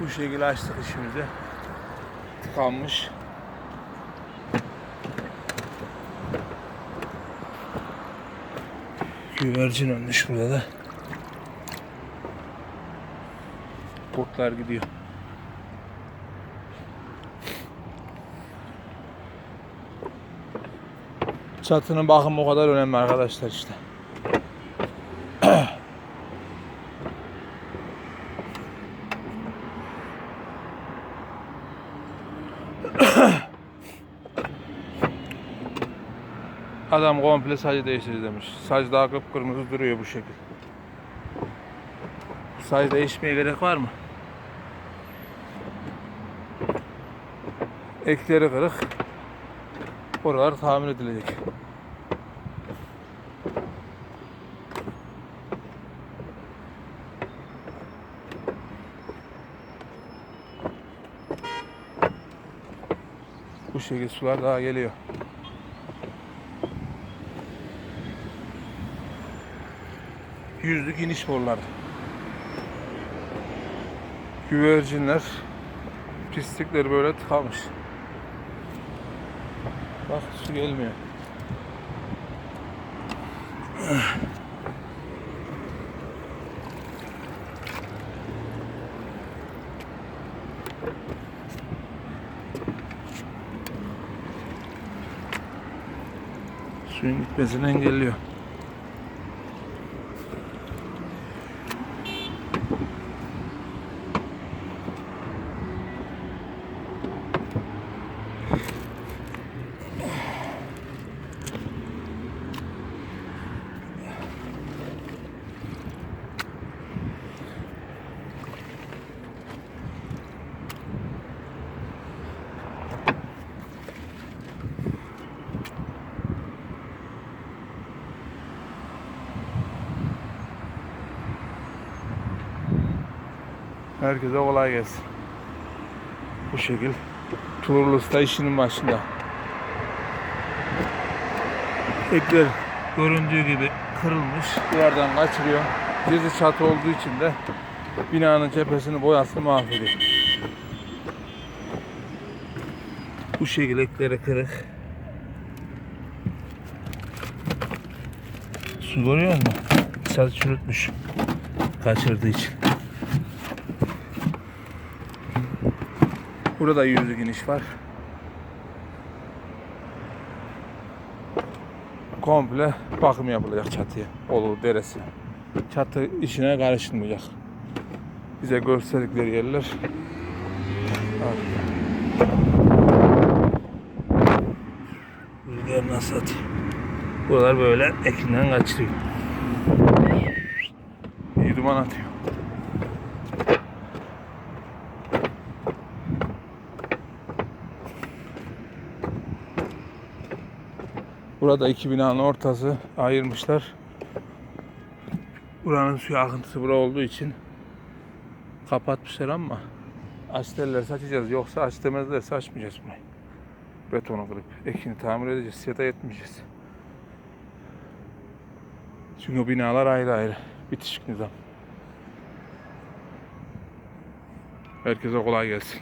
Bu şekilde açtık işimizi. Tıkanmış. Güvercin ölmüş burada da. Kurtlar gidiyor. Çatının bakımı o kadar önemli arkadaşlar işte. Adam komple sacı değiştir demiş. Saç daha kıpkırmızı duruyor bu şekil. Saç değişmeye gerek var mı? Ekleri kırık. Oralar tamir edilecek. Bu şekilde sular daha geliyor. Yüzlük iniş boruları. Güvercinler pislikleri böyle tıkamış. Bak su gelmiyor. Suyun gitmesini engelliyor. Herkese kolay gelsin. Bu şekil. Turulus da işinin başında. Ekler göründüğü gibi kırılmış. Duvardan kaçırıyor. Dizi çatı olduğu için de binanın cephesini boyasını mahvediyor. Bu şekilde ekleri kırık. Su görüyor musun? Çatı çürütmüş. Kaçırdığı için. Burada yüzlük iniş var. Komple bakım yapılacak çatıya. Olur deresi. Çatı işine karışılmayacak. Bize gösterdikleri yerler. Rüzgar nasıl atıyor? Buralar böyle ekinden kaçırıyor. İyi duman atıyor. Burada iki binanın ortası ayırmışlar. Buranın suyu akıntısı bura olduğu için kapatmışlar ama aç derlerse açacağız. Yoksa aç demezlerse açmayacağız burayı. Betonu kırıp ekini tamir edeceğiz ya etmeyeceğiz. Çünkü o binalar ayrı ayrı. Bitişik nizam. Herkese kolay gelsin.